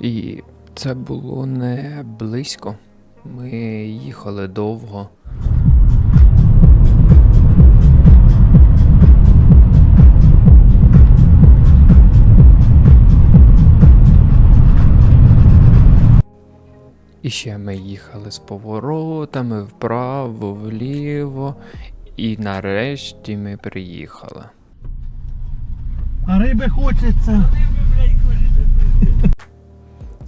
І це було не близько. Ми їхали довго. І ще ми їхали з поворотами вправо, вліво, і нарешті ми приїхали. А риби хочеться.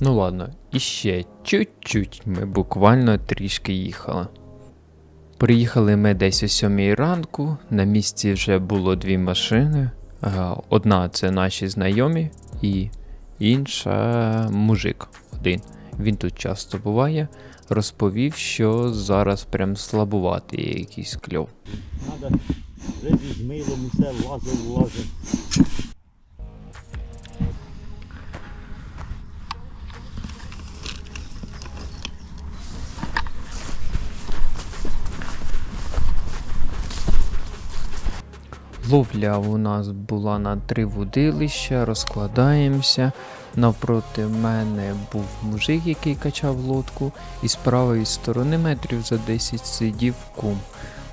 Ну ладно, і ще чуть-чуть ми буквально трішки їхали. Приїхали ми десь о сьомій ранку. На місці вже було дві машини. Е, Одна це наші знайомі, і інша мужик один. Він тут часто буває. Розповів, що зараз прям слабувати якийсь кльов. Надо рибі з милом усе влазив. Ловля у нас була на три вудилища, розкладаємося. Навпроти мене був мужик, який качав лодку, і з правої сторони метрів за 10 сидів кум.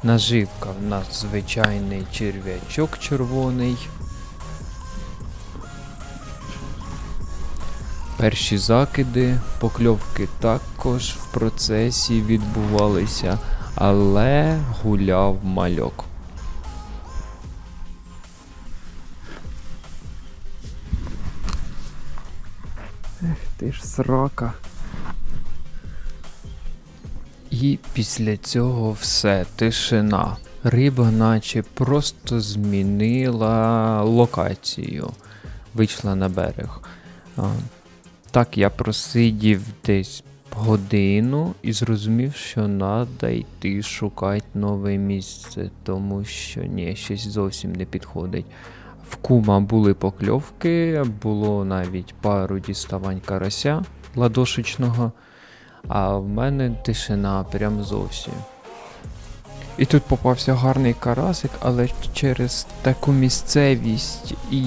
Наживка в нас звичайний черв'ячок червоний. Перші закиди, покльовки також в процесі відбувалися, але гуляв мальок. Ех ти ж срака. І після цього все, тишина. Риба наче просто змінила локацію. Вийшла на берег. Так я просидів десь годину і зрозумів, що треба йти шукати нове місце, тому що ні, щось зовсім не підходить. В кума були покльовки, було навіть пару діставань карася ладошечного, а в мене тишина прям зовсім. І тут попався гарний карасик, але через таку місцевість і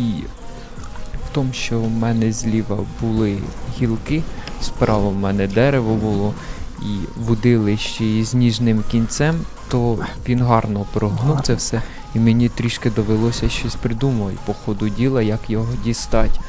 в тому, що в мене зліва були гілки, справа в мене дерево було, і вудилище із ніжним кінцем, то він гарно прогнув це все. І мені трішки довелося щось придумати по ходу діла, як його дістати.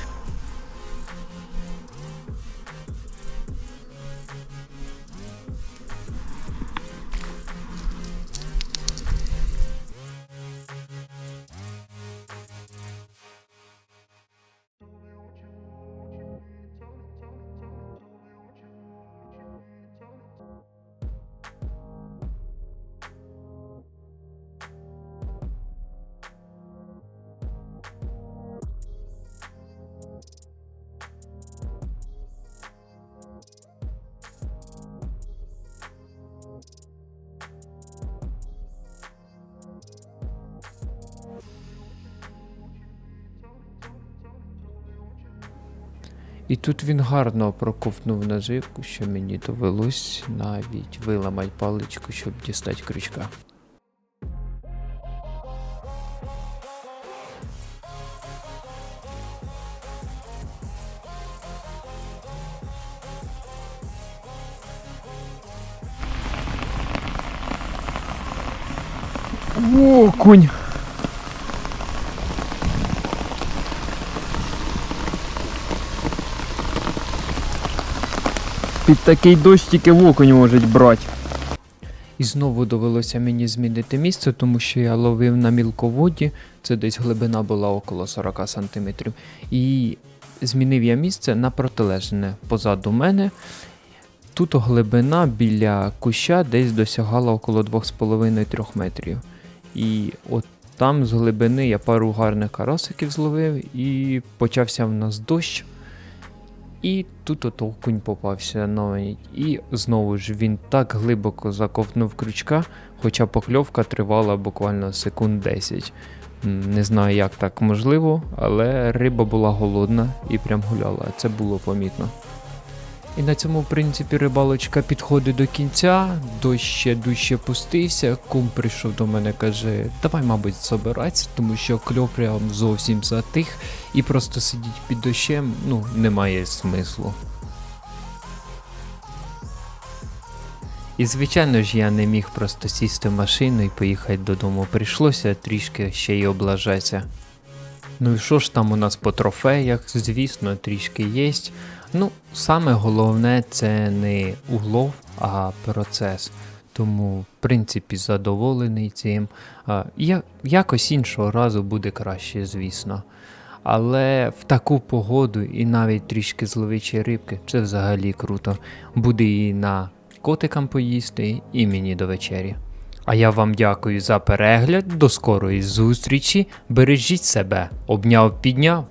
І тут він гарно проковтнув наживку, що мені довелось навіть виламати паличку, щоб дістати крючка. О, кунь! Під такий дощ тільки окунь можуть брати. І знову довелося мені змінити місце, тому що я ловив на мілководі, це десь глибина була около 40 см. І змінив я місце на протилежне позаду мене. Тут глибина біля куща десь досягала около 2,5-3 метрів. І от там з глибини я пару гарних карасиків зловив, і почався в нас дощ. І тут ото окунь попався новий. І знову ж він так глибоко заковтнув крючка, хоча покльовка тривала буквально секунд 10. Не знаю, як так можливо, але риба була голодна і прям гуляла. Це було помітно. І на цьому, в принципі, рибалочка підходить до кінця, дощ ще дужче пустився. Кум прийшов до мене, каже, давай, мабуть, собиратися, тому що кльов прям зовсім затих, і просто сидіти під дощем ну, немає смислу. І звичайно ж я не міг просто сісти в машину і поїхати додому. Прийшлося трішки ще й облажатися. Ну і що ж там у нас по трофеях? Звісно, трішки є. Ну, саме головне це не углов, а процес. Тому, в принципі, задоволений цим. Якось іншого разу буде краще, звісно. Але в таку погоду і навіть трішки зловичі рибки це взагалі круто. Буде і на котикам поїсти, і мені до вечері. А я вам дякую за перегляд. До скорої зустрічі. Бережіть себе. Обняв, підняв.